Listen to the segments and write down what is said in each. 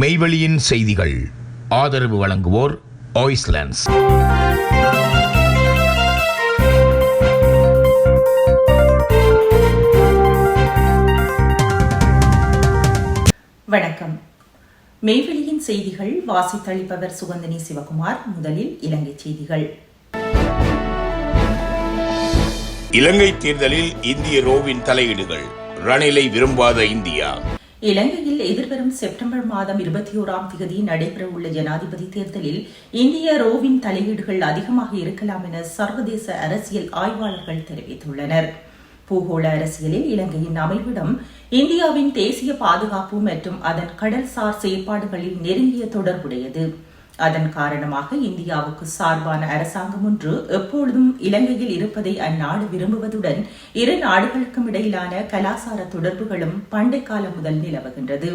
மெய்வெளியின் செய்திகள். ஆதரவு வழங்குவோர் ஆய்ஸ்லாண்ட்ஸ் வணக்கம். மெய்வெளியின் செய்திகள் வாசித்தளிப்பவர் சுகந்தினி சிவகுமார் முதலில் இலங்கை செய்திகள். இலங்கை தேர்தலில் இந்திய ரோவின் தலையீடுகள் ரணிலை விரும்பாத இந்தியா. இலங்கையில் எதிர்வரும் செப்டம்பர் மாதம் இருபத்தி ஓராம் தேதி நடைபெறவுள்ள ஜனாதிபதி தேர்தலில் இந்திய ரோவின் தலையீடுகள் அதிகமாக இருக்கலாம் என சர்வதேச அரசியல் ஆய்வாளர்கள் தெரிவித்துள்ளனர். பூகோள அரசியலில் இலங்கையின் அமைவிடம் இந்தியாவின் தேசிய பாதுகாப்பு மற்றும் அதன் கடல்சார் செயற்பாடுகளில் நெருங்கிய தொடர்புடையது. அதன் காரணமாக இந்தியாவுக்கு சார்பான அரசாங்கம் ஒன்று எப்பொழுதும் இலங்கையில் இருப்பதை அந்நாடு விரும்புவதுடன் இரு நாடுகளுக்கும் இடையிலான கலாசார தொடர்புகளும் பண்டை காலம் முதல் நிலவுகின்றது.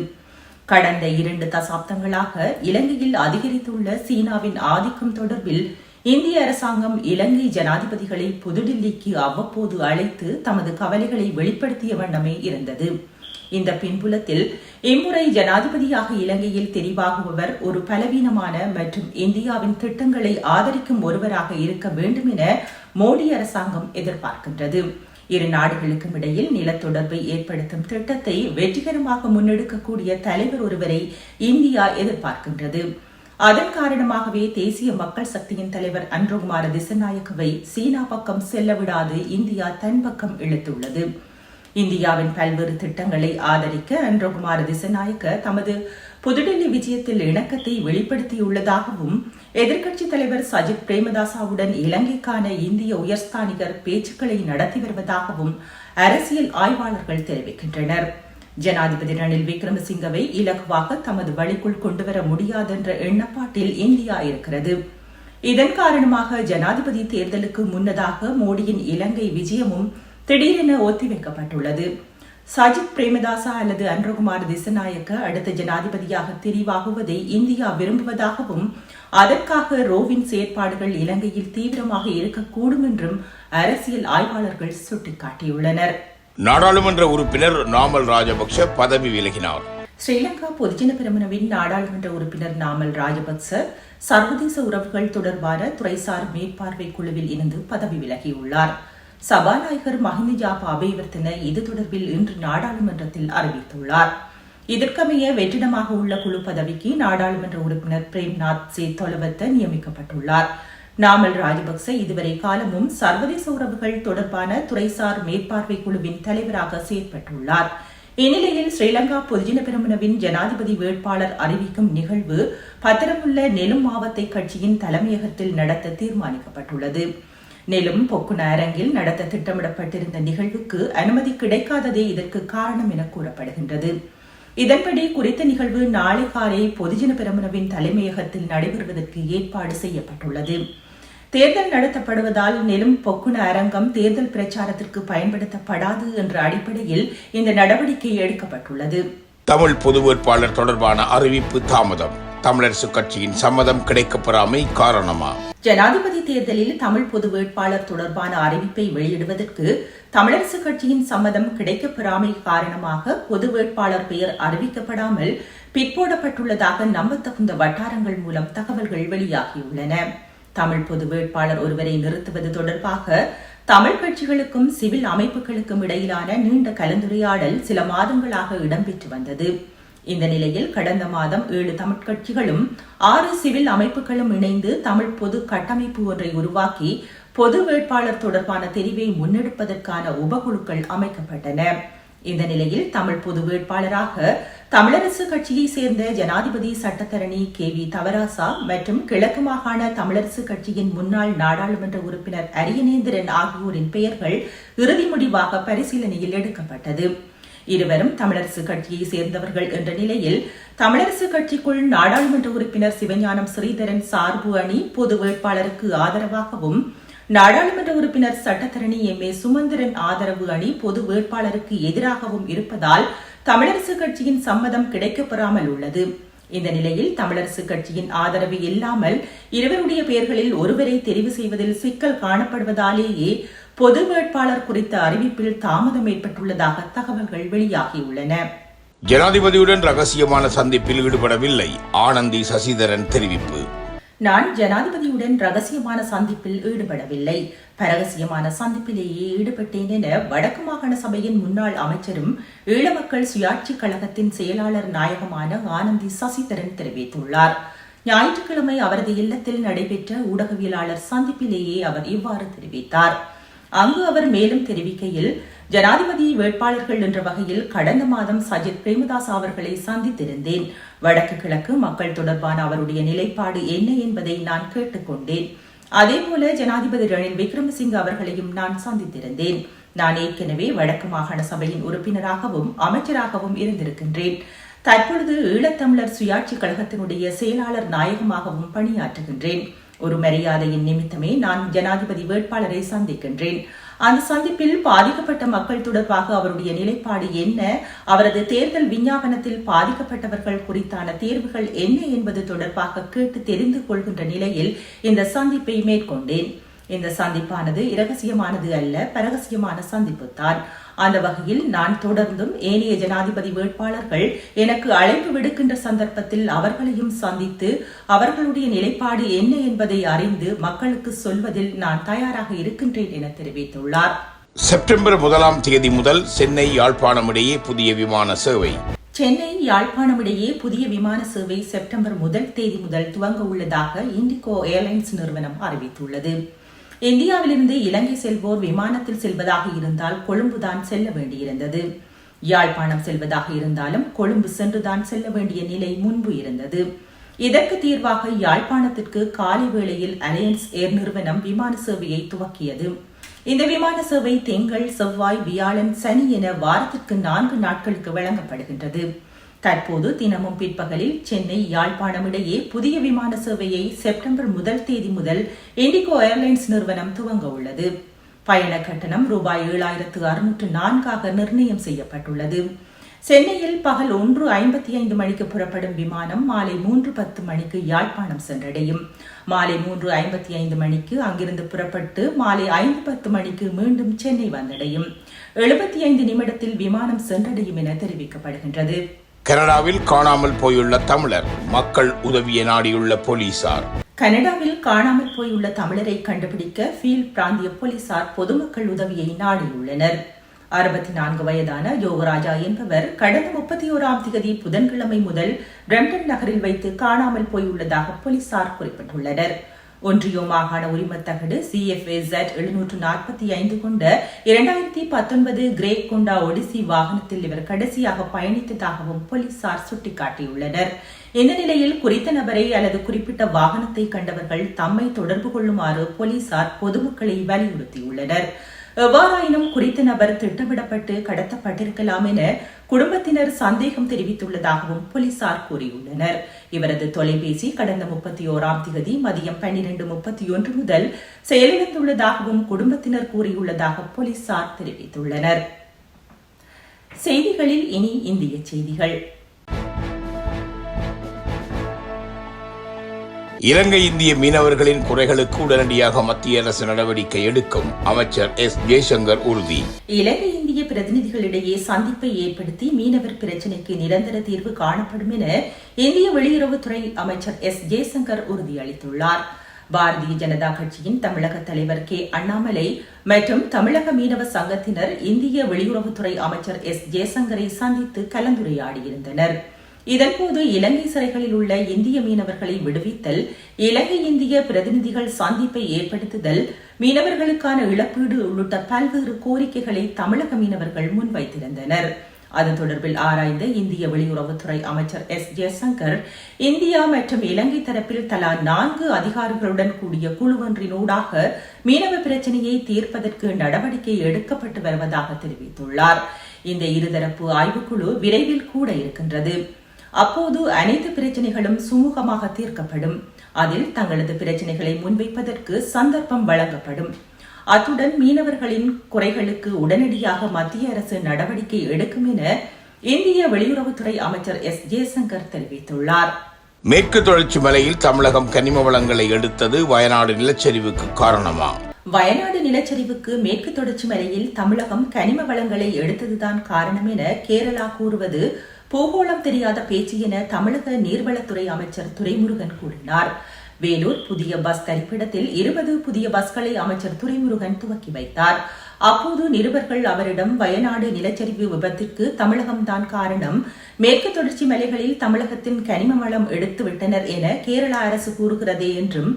கடந்த இரண்டு தசாப்தங்களாக இலங்கையில் அதிகரித்துள்ள சீனாவின் ஆதிக்கம் தொடர்பில் இந்திய அரசாங்கம் இலங்கை ஜனாதிபதிகளை புதுடில்லிக்கு அவ்வப்போது அழைத்து தமது கவலைகளை வெளிப்படுத்திய வண்ணமே இருந்தது. இந்த பின்புலத்தில் இம்முறை ஜனாதிபதியாக இலங்கையில் தெரிவாகுபவர் ஒரு பலவீனமான மற்றும் இந்தியாவின் திட்டங்களை ஆதரிக்கும் ஒருவராக இருக்க வேண்டும் என மோடி அரசாங்கம் எதிர்பார்க்கின்றது. இரு நாடுகளுக்கும் இடையில் நிலத்தொடர்பை ஏற்படுத்தும் திட்டத்தை வெற்றிகரமாக முன்னெடுக்கக்கூடிய தலைவர் ஒருவரை இந்தியா எதிர்பார்க்கின்றது. அதன் காரணமாகவே தேசிய மக்கள் சக்தியின் தலைவர் அன்றகுமார திசநாயக்கவை சீனா பக்கம் செல்லவிடாது இந்தியா தன் பக்கம் இழுத்துள்ளது. இந்தியாவின் பல்வேறு திட்டங்களை ஆதரிக்க அன்றகுமார் திசநாயக்க தமது புதுடெல்லி விஜயத்தில் இணக்கத்தை வெளிப்படுத்தியுள்ளதாகவும் எதிர்க்கட்சித் தலைவர் சஜித் பிரேமதாசாவுடன் இலங்கைக்கான இந்திய உயர்ஸ்தானிகர் பேச்சுக்களை நடத்தி வருவதாகவும் அரசியல் ஆய்வாளர்கள் தெரிவிக்கின்றனர். ஜனாதிபதி ரணில் விக்ரமசிங்கவை இலகுவாக தமது வழிக்குள் கொண்டுவர முடியாதென்ற எண்ணப்பாட்டில் இந்தியா இருக்கிறது. இதன் காரணமாக ஜனாதிபதி தேர்தலுக்கு முன்னதாக மோடியின் இலங்கை விஜயமும் திடீரென ஒத்திவைக்கப்பட்டுள்ளது சஜித் பிரேமதாசா அல்லது அன்ரகுமார் திசநாயக்க அடுத்த ஜனாதிபதியாக தெரிவாகுவதை இந்தியா விரும்புவதாகவும் அதற்காக ரோவின் செயற்பாடுகள் இலங்கையில் தீவிரமாக இருக்கக்கூடும் என்றும் அரசியல் ஆய்வாளர்கள் சுட்டிக்காட்டியுள்ளனர். நாடாளுமன்ற உறுப்பினர் நாமல் ராஜபக்ஷ பதவி விலகினார். ஸ்ரீலங்கா பொதுஜன பெரமுனவின் நாடாளுமன்ற உறுப்பினர் நாமல் ராஜபக்ச சர்வதேச உறவுகள் தொடர்பான துறைசார் மேற்பார்வை குழுவில் இருந்து பதவி விலகியுள்ளார். சபாநாயகர் மஹிந்த ஜாபா அபேவர்த்தன இது தொடர்பில் இன்று நாடாளுமன்றத்தில் அறிவித்துள்ளார். இதற்கமைய வெற்றிடமாக உள்ள குழு பதவிக்கு நாடாளுமன்ற உறுப்பினர் பிரேம்நாத் சே தொலவத்த நியமிக்கப்பட்டுள்ளார். நாமல் ராஜபக்ச இதுவரை காலமும் சர்வதேச உறவுகள் தொடர்பான துறைசார் மேற்பார்வை குழுவின் தலைவராக செயற்பட்டுள்ளார். இந்நிலையில் ஸ்ரீலங்கா பொதுஜன பெருமனவின் ஜனாதிபதி வேட்பாளர் அறிவிக்கும் நிகழ்வு பத்திரமுள்ள நெலும் மாவத்தை கட்சியின் தலைமையகத்தில் நடத்த தீர்மானிக்கப்பட்டுள்ளது. மேலும் பொக்குன அரங்கில் நடத்த திட்டமிடப்பட்டிருந்த நிகழ்வுக்கு அனுமதி கிடைக்காததே இதற்கு காரணம் என கூறப்படுகின்றது. இதன்படி குறித்த நிகழ்வு நாளை காலை பொதுஜன பெரமுனவின் தலைமையகத்தில் நடைபெறுவதற்கு ஏற்பாடு செய்யப்பட்டுள்ளது. தேர்தல் நடத்தப்படுவதால் நெலும் பொக்குன அரங்கம் தேர்தல் பிரச்சாரத்திற்கு பயன்படுத்தப்படாது என்ற அடிப்படையில் இந்த நடவடிக்கை எடுக்கப்பட்டுள்ளது. தமிழ் பொது வேட்பாளர் தொடர்பான அறிவிப்பு தாமதம். தமிழரசு கட்சியின் சம்மதம் கிடைக்கப்பெறாமை காரணமா? ஜனாதிபதி தேர்தலில் தமிழ் பொது வேட்பாளர் தொடர்பான அறிவிப்பை வெளியிடுவதற்கு தமிழரசு கட்சியின் சம்மதம் கிடைக்கப்பெறாமை காரணமாக பொது வேட்பாளர் பெயர் அறிவிக்கப்படாமல் பிற்போடப்பட்டுள்ளதாக நம்பத்தகுந்த வட்டாரங்கள் மூலம் தகவல்கள் வெளியாகியுள்ளன. தமிழ் பொது வேட்பாளர் ஒருவரை நிறுத்துவது தொடர்பாக தமிழ் கட்சிகளுக்கும் சிவில் அமைப்புகளுக்கும் இடையிலான நீண்ட கலந்துரையாடல் சில மாதங்களாக இடம்பெற்று வந்தது. இந்த நிலையில் கடந்த மாதம் ஏழு தமிழ் கட்சிகளும் ஆறு சிவில் அமைப்புகளும் இணைந்து தமிழ் பொது கட்டமைப்பு ஒன்றை உருவாக்கி பொது வேட்பாளர் தொடர்பான தெரிவை முன்னெடுப்பதற்கான உபகுழுக்கள் அமைக்கப்பட்டன. இந்த நிலையில் தமிழ் பொது வேட்பாளராக தமிழரசு கட்சியை சேர்ந்த ஜனாதிபதி சட்டத்தரணி கே வி தவராசா மற்றும் கிழக்கு மாகாண தமிழரசு கட்சியின் முன்னாள் நாடாளுமன்ற உறுப்பினர் அரியநேந்திரன் ஆகியோரின் பெயர்கள் இறுதி முடிவாக பரிசீலனையில் எடுக்கப்பட்டது. இருவரும் தமிழரசு கட்சியை சேர்ந்தவர்கள் என்ற நிலையில் தமிழரசு கட்சிக்குள் நாடாளுமன்ற உறுப்பினர் சிவஞானம் ஸ்ரீதரன் சார்பு அணி பொது வேட்பாளருக்கு ஆதரவாகவும் நாடாளுமன்ற உறுப்பினர் சட்டத்தரணி எம் ஏ சுமந்திரன் ஆதரவு அணி பொது வேட்பாளருக்கு எதிராகவும் இருப்பதால் தமிழரசு கட்சியின் சம்மதம் கிடைக்கப்பெறாமல் உள்ளது. இந்த நிலையில் தமிழரசு கட்சியின் ஆதரவு இல்லாமல் இருவருடைய பெயர்களில் ஒருவரை தெரிவு செய்வதில் சிக்கல் காணப்படுவதாலேயே பொது வேட்பாளர் குறித்த அறிவிப்பில் தாமதம் ஏற்பட்டுள்ளதாக தகவல்கள் வெளியாகியுள்ளன. ஜனாதிபதியுடன் ரகசியமான சந்திப்பில் ஈடுபடவில்லை ஆனந்தி சசிதரன் தெரிவிப்பு. நான் ஜனாதிபதியுடன் ரகசியமான சந்திப்பில் ஈடுபடவில்லை பரகசியமான சந்திப்பிலேயே ஈடுபட்டேன் என வடக்கு மாகாண சபையின் முன்னாள் அமைச்சரும் ஈழமக்கள் சுயாட்சி கழகத்தின் செயலாளர் நாயகமான ஆனந்தி சசிதரன் தெரிவித்துள்ளார். ஞாயிற்றுக்கிழமை அவரது இல்லத்தில் நடைபெற்ற ஊடகவியலாளர் சந்திப்பிலேயே அவர் இவ்வாறு தெரிவித்தார். அங்கு அவர் மேலும் தெரிவிக்கையில் ஜனாதிபதி வேட்பாளர்கள் என்ற வகையில் கடந்த மாதம் சஜித் பிரேமதாஸ் அவர்களை சந்தித்திருந்தேன். வடக்கு கிழக்கு மக்கள் தொடர்பான அவருடைய நிலைப்பாடு என்ன என்பதை நான் கேட்டுக்கொண்டேன். அதேபோல ஜனாதிபதி ரணில் விக்ரமசிங்க அவர்களையும் நான் சந்தித்திருந்தேன். நான் ஏற்கனவே வடக்கு மாகாண சபையின் உறுப்பினராகவும் அமைச்சராகவும் இருந்திருக்கின்றேன். தற்பொழுது ஈழத்தமிழர் சுயாட்சி கழகத்தினுடைய செயலாளர் நாயகமாகவும் பணியாற்றுகின்றேன். ஒரு மரியாதையின் நிமித்தமே நான் ஜனாதிபதி வேட்பாளரை சந்திக்கின்றேன். அந்த சந்திப்பில் பாதிக்கப்பட்ட மக்கள் தொடர்பாக அவருடைய நிலைப்பாடு என்ன? அவரது தேர்தல் விஞ்ஞாபனத்தில் பாதிக்கப்பட்டவர்கள் குறித்தான தேர்வுகள் என்ன என்பது தொடர்பாக கேட்டு தெரிந்து கொள்கின்ற நிலையில் இந்த சந்திப்பை மேற்கொண்டேன். இந்த சந்திப்பானது இரகசியமானது அல்ல பரகசியமான சந்திப்புத்தான். அந்த வகையில் நான் தொடர்ந்தும் ஏனைய ஜனாதிபதி வேட்பாளர்கள் எனக்கு அழைப்பு விடுக்கின்ற சந்தர்ப்பத்தில் அவர்களையும் சந்தித்து அவர்களுடைய நிலைப்பாடு என்ன என்பதை அறிந்து மக்களுக்கு சொல்வதில் நான் தயாராக இருக்கின்றேன் என தெரிவித்துள்ளார். செப்டம்பர் முதலாம் தேதி முதல் சென்னை யாழ்ப்பாணம் இடையே புதிய விமான சேவை. சென்னை யாழ்ப்பாணம் இடையே புதிய விமான சேவை செப்டம்பர் முதல் தேதி முதல் துவங்க உள்ளதாக இண்டிகோ ஏர்லைன்ஸ் நிறுவனம் அறிவித்துள்ளது. இந்தியாவிலிருந்து இலங்கை செல்வோர் விமானத்தில் செல்வதாக இருந்தால் கொழும்புதான் செல்ல வேண்டியிருந்தது. யாழ்ப்பாணம் செல்வதாக இருந்தாலும் கொழும்பு சென்றுதான் செல்ல வேண்டிய நிலை முன்பு இருந்தது. இதற்கு தீர்வாக யாழ்ப்பாணத்திற்கு காலை வேளையில் அலையன்ஸ் ஏர் நிறுவனம் விமான சேவையை துவக்கியது. இந்த விமான சேவை திங்கள் செவ்வாய் வியாழன் சனி என வாரத்திற்கு நான்கு நாட்களுக்கு வழங்கப்படுகின்றது. தற்போது தினமும் பிற்பகலில் சென்னை யாழ்ப்பாணம் இடையே புதிய விமான சேவையை செப்டம்பர் முதல் தேதி முதல் இண்டிகோ ஏர்லைன்ஸ் நிறுவனம் துவங்க உள்ளது. பயண கட்டணம் ரூபாய் ஏழாயிரத்து அறுநூற்று நான்காக நிர்ணயம் செய்யப்பட்டுள்ளது. சென்னையில் பகல் ஒன்று ஐம்பத்தி ஐந்து மணிக்கு புறப்படும் விமானம் மாலை மூன்று பத்து மணிக்கு யாழ்ப்பாணம் சென்றடையும். மாலை மூன்று ஐம்பத்தி ஐந்து மணிக்கு அங்கிருந்து புறப்பட்டு மாலை ஐந்து பத்து மணிக்கு மீண்டும் சென்னை வந்தடையும். எழுபத்தி ஐந்து நிமிடத்தில் விமானம் சென்றடையும் என தெரிவிக்கப்படுகின்றது. கனடாவில் காணாமல் போயுள்ள தமிழர். மக்கள் உதவியை நாடியுள்ள போலீசார். கனடாவில் காணாமல் போயுள்ள தமிழரை கண்டுபிடிக்க ஃபீல்ட் பிராந்திய போலீசார் பொதுமக்கள் உதவியை நாடியுள்ளனர். அறுபத்தி நான்கு வயதான யோகராஜா என்பவர் கடந்த முப்பத்தி ஓராம் திகதி புதன்கிழமை முதல் பிரம்டன் நகரில் வைத்து காணாமல் போயுள்ளதாக போலீசார் குறிப்பிட்டுள்ளனர். ஒன்றியோ மாகாண உரிமத்தகடு சிஎஃப்ஏசட் எழுநூற்று நாற்பத்தி ஐந்து கொண்ட இரண்டாயிரத்தி பத்தொன்பது கிரேக் கொண்டா ஒடிசி வாகனத்தில் இவர் கடைசியாக பயணித்ததாகவும் போலீசார் சுட்டிக்காட்டியுள்ளனர். இந்த நிலையில் குறித்த நபரை அல்லது குறிப்பிட்ட வாகனத்தை கண்டவர்கள் தம்மை தொடர்பு கொள்ளுமாறு போலீசார் பொதுமக்களை வலியுறுத்தியுள்ளனர். எவ்வாறாயினும் குறித்த நபர் திட்டமிடப்பட்டு கடத்தப்பட்டிருக்கலாம் என குடும்பத்தினர் சந்தேகம் தெரிவித்துள்ளதாகவும் போலீசார் கூறியுள்ளனர். இவரது தொலைபேசி கடந்த முப்பத்தி ஓராம் திகதி மதியம் பன்னிரண்டு முப்பத்தி ஒன்று முதல் செயலிழந்துள்ளதாகவும் குடும்பத்தினர் கூறியுள்ளதாக போலீசார் தெரிவித்துள்ளனர். செய்திகளில் இனி இந்திய செய்திகள். இலங்கை இந்திய மீனவர்களின் குறைகளுக்கு உடனடியாக மத்திய அரசு நடவடிக்கை எடுக்கும். அமைச்சர் எஸ். ஜெய்சங்கர் உறுதி. இலங்கை இந்திய பிரதிநிதிகளிடையே சந்திப்பை ஏற்படுத்தி மீனவர் பிரச்சினைக்கு நிரந்தர தீர்வு காணப்படும் என இந்திய வெளியுறவுத்துறை அமைச்சர் எஸ். ஜெய்சங்கர் உறுதியளித்துள்ளார் பாரதிய ஜனதா கட்சியின் தமிழக தலைவர் கே. அண்ணாமலை மற்றும் தமிழக மீனவ சங்கத்தினர் இந்திய வெளியுறவுத்துறை அமைச்சர் எஸ். ஜெய்சங்கரை சந்தித்து கலந்துரையாடியிருந்தனர். இதன்போது இலங்கை சிறைகளில் உள்ள இந்திய மீனவர்களை விடுவித்தல் இலங்கை இந்திய பிரதிநிதிகள் சந்திப்பை ஏற்படுத்துதல் மீனவர்களுக்கான இழப்பீடு உள்ளிட்ட பல்வேறு கோரிக்கைகளை தமிழக மீனவர்கள் முன்வைத்திருந்தனர். அது தொடர்பில் ஆராய்ந்த இந்திய வெளியுறவுத்துறை அமைச்சர் எஸ். ஜெயசங்கர் இந்தியா மற்றும் இலங்கை தரப்பில் தலா நான்கு அதிகாரிகளுடன் கூடிய குழுவொன்றினூடாக மீனவ பிரச்சினையை தீர்ப்பதற்கு நடவடிக்கை எடுக்கப்பட்டு வருவதாக தெரிவித்துள்ளார். இந்த இருதரப்பு ஆய்வுக்குழு விரைவில் கூட இருக்கின்றது. அப்போது அனைத்து பிரச்சனைகளும் சுமூகமாக தீர்க்கப்படும். அதில் தங்களது பிரச்சனைகளை முன்வைப்பதற்கு சந்தர்ப்பம் வழங்கப்படும். அத்துடன் மீனவர்களின் குறைகளுக்கு உடனடியாக மத்திய அரசு நடவடிக்கை எடுக்கும் என இந்திய வெளியுறவுத்துறை அமைச்சர் எஸ். ஜெயசங்கர் தெரிவித்துள்ளார். மேற்கு தொடர்ச்சி மலையில் தமிழகம் கனிம வளங்களை எடுத்தது வயநாடு நிலச்சரிவுக்கு காரணமா? வயநாடு நிலச்சரிவுக்கு மேற்கு தொடர்ச்சி மலையில் தமிழகம் கனிம வளங்களை எடுத்ததுதான் காரணம் என கேரளா கூறுவது பூகோளம் தெரியாத பேச்சு என தமிழக நீர்வளத்துறை அமைச்சர் துரைமுருகன் கூறினார். வேலூர் புதிய பஸ் தரிப்பிடத்தில் இருபது புதிய பஸ்களை அமைச்சர் துரைமுருகன் துவக்கி வைத்தார். அப்போது நிருபர்கள் அவரிடம் வயநாடு நிலச்சரிவு விபத்திற்கு தமிழகம்தான் காரணம் மேற்கு தொடர்ச்சி மலைகளில் தமிழகத்தின் கனிம வளம் எடுத்துவிட்டனர் என கேரள அரசு கூறுகிறதே என்றும்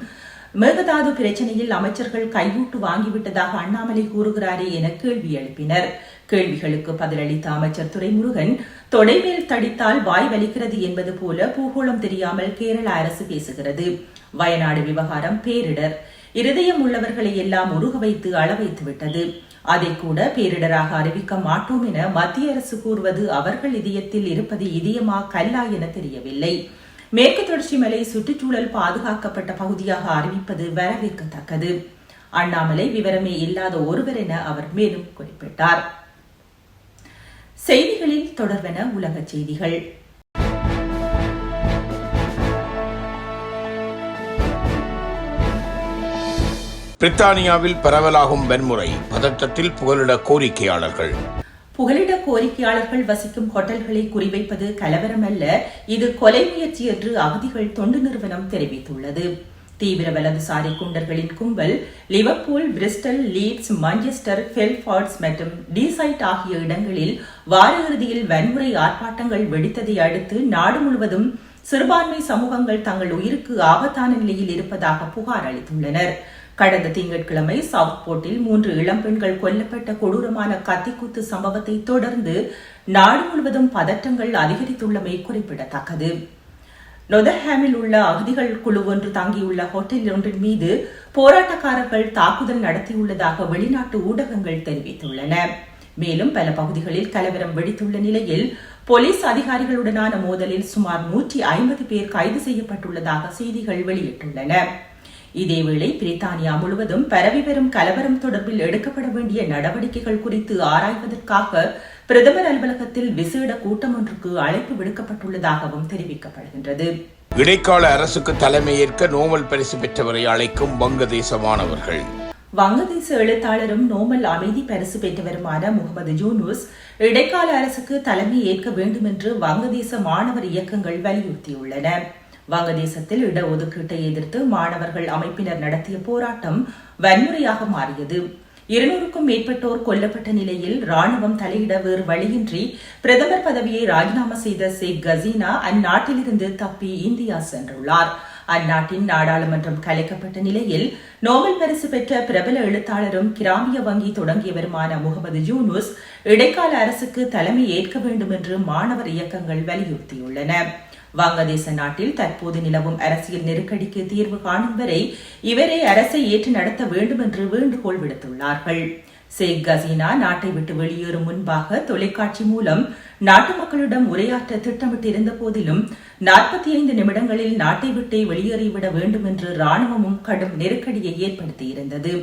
மேகதாது பிரச்சனையில் அமைச்சர்கள் கையூட்டு வாங்கிவிட்டதாக அண்ணாமலை கூறுகிறாரே என கேள்வி எழுப்பினர். கேள்விகளுக்கு பதிலளித்த அமைச்சர் துரைமுருகன் தொடைமேல் தடித்தால் வாய் வலிக்கிறது என்பது போல பூகோளம் தெரியாமல் கேரள அரசு பேசுகிறது. வயநாடு விவகாரம் பேரிடர். இருதயம் உள்ளவர்களை எல்லாம் உருக வைத்து அளவைத்துவிட்டது விட்டது. அதை கூட பேரிடராக அறிவிக்க மாட்டோம் என மத்திய அரசு கூறுவது அவர்கள் இதயத்தில் இருப்பது இதயமா கல்லா என தெரியவில்லை. மேற்கு தொடர்ச்சி மலை சுற்றுச்சூழல் பாதுகாக்கப்பட்ட பகுதியாக அறிவிப்பது வரவேற்கத்தக்கது. அண்ணாமலை விவரமே இல்லாத ஒருவர் என அவர் மேலும் குறிப்பிட்டார். செய்திகளில் தொடர்வன உலக செய்திகள். பிரித்தானியாவில் பரவலாகும் வன்முறை பதட்டத்தில் புகலிட கோரிக்கையாளர்கள். புகலிட கோரிக்கையாளர்கள் வசிக்கும் ஹோட்டல்களை குறிவைப்பது கலவரம் அல்ல இது கொலை முயற்சி என்று அகதிகள் தொண்டு நிறுவனம் தெரிவித்துள்ளது. தீவிர வலதுசாரி குண்டர்களின் கும்பல் Liverpool Bristol Leeds Manchester Belfast மற்றும் டிசைட் ஆகிய இடங்களில் வார இறுதியில் வன்முறை ஆர்ப்பாட்டங்கள் வெடித்ததை அடுத்து நாடு முழுவதும் சிறுபான்மை சமூகங்கள் தங்கள் உயிருக்கு ஆபத்தான நிலையில் இருப்பதாக புகார் அளித்துள்ளனர். கடந்த திங்கட்கிழமை சவுத் போர்ட்டில் மூன்று இளம்பெண்கள் கொல்லப்பட்ட கொடூரமான கத்திக்குத்து சம்பவத்தை தொடர்ந்து நாடு முழுவதும் பதற்றங்கள் அதிகரித்துள்ளமை குறிப்பிடத்தக்கது. நொதர்ஹாமில் உள்ள அகதிகள் குழு ஒன்று தங்கியுள்ள ஹோட்டல் ஒன்றின் மீது போராட்டக்காரர்கள் தாக்குதல் நடத்தியுள்ளதாக வெளிநாட்டு ஊடகங்கள் தெரிவித்துள்ளன. மேலும் பல பகுதிகளில் கலவரம் வெடித்துள்ள நிலையில் போலீஸ் அதிகாரிகளுடனான மோதலில் சுமார் நூற்றி ஐம்பது பேர் கைது செய்யப்பட்டுள்ளதாக செய்திகள் வெளியிட்டுள்ளன. இதேவேளை பிரித்தானியா முழுவதும் பரவி வரும் கலவரம் தொடர்பில் எடுக்கப்பட வேண்டிய நடவடிக்கைகள் குறித்து ஆராய்வதற்காக பிரதமர் அலுவலகத்தில் விசேட கூட்டம் ஒன்றுக்கு அழைப்பு விடுக்கப்பட்டுள்ளதாகவும் தெரிவிக்கப்படுகின்றது. இடைக்கால அரசுக்கு தலைமையேற்க நோபல் பரிசு பெற்றவரை அழைக்கும் வங்கதேச மாணவர்கள் வங்கதேச எழுத்தாளரும் நோமல் அமைதி பரிசு பெற்றவருமான முகமது ஜூனூஸ் இடைக்கால அரசுக்கு தலைமை ஏற்க வேண்டும் என்று வங்கதேச மாணவர் இயக்கங்கள் வலியுறுத்தியுள்ளன. வங்கதேசத்தில் இடஒதுக்கீட்டை எதிர்த்து மாணவர்கள் அமைப்பினர் நடத்திய போராட்டம் வன்முறையாக மாறியது. இருநூறுக்கும் மேற்பட்டோர் கொல்லப்பட்ட நிலையில் ராணுவம் தலையிட வேறு வழியின்றி பிரதமர் பதவியை ராஜினாமா செய்த ஷேக் கசீனா அந்நாட்டிலிருந்து தப்பி இந்தியா சென்றுள்ளார். அந்நாட்டின் நாடாளுமன்றம் கலைக்கப்பட்ட நிலையில் நோபல் பரிசு பெற்ற பிரபல எழுத்தாளரும் கிராமிய வங்கி தொடங்கியவருமான முகமது யூனுஸ் இடைக்கால அரசுக்கு தலைமை ஏற்க வேண்டும் என்று மாணவர் இயக்கங்கள் வலியுறுத்தியுள்ளன. வங்கதேச நாட்டில் தற்போது நிலவும் அரசியல் நெருக்கடிக்கு தீர்வு காணும் வரை இவரை அரசை ஏற்று நடத்த வேண்டும் என்று வேண்டுகோள் விடுத்துள்ளார்கள். ஷேக் கசீனா நாட்டை விட்டு வெளியேறும் முன்பாக தொலைக்காட்சி மூலம் நாட்டு மக்களிடம் உரையாற்ற திட்டமிட்டிருந்த போதிலும் நாற்பத்தி ஐந்து நிமிடங்களில் நாட்டை விட்டே வெளியேறிவிட வேண்டும் என்று ராணுவமும் கடும் நெருக்கடியை ஏற்படுத்தியிருந்தது.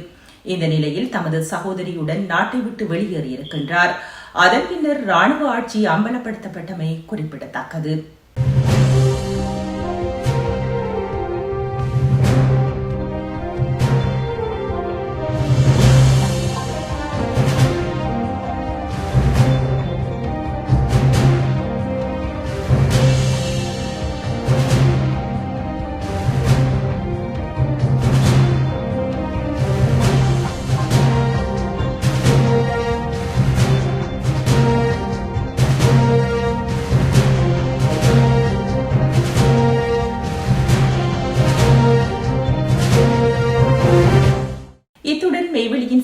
இந்த நிலையில் தமது சகோதரியுடன் நாட்டை விட்டு வெளியேறியிருக்கின்றார். அதன் பின்னர் ராணுவ ஆட்சி அம்பலப்படுத்தப்பட்டமை குறிப்பிடத்தக்கது.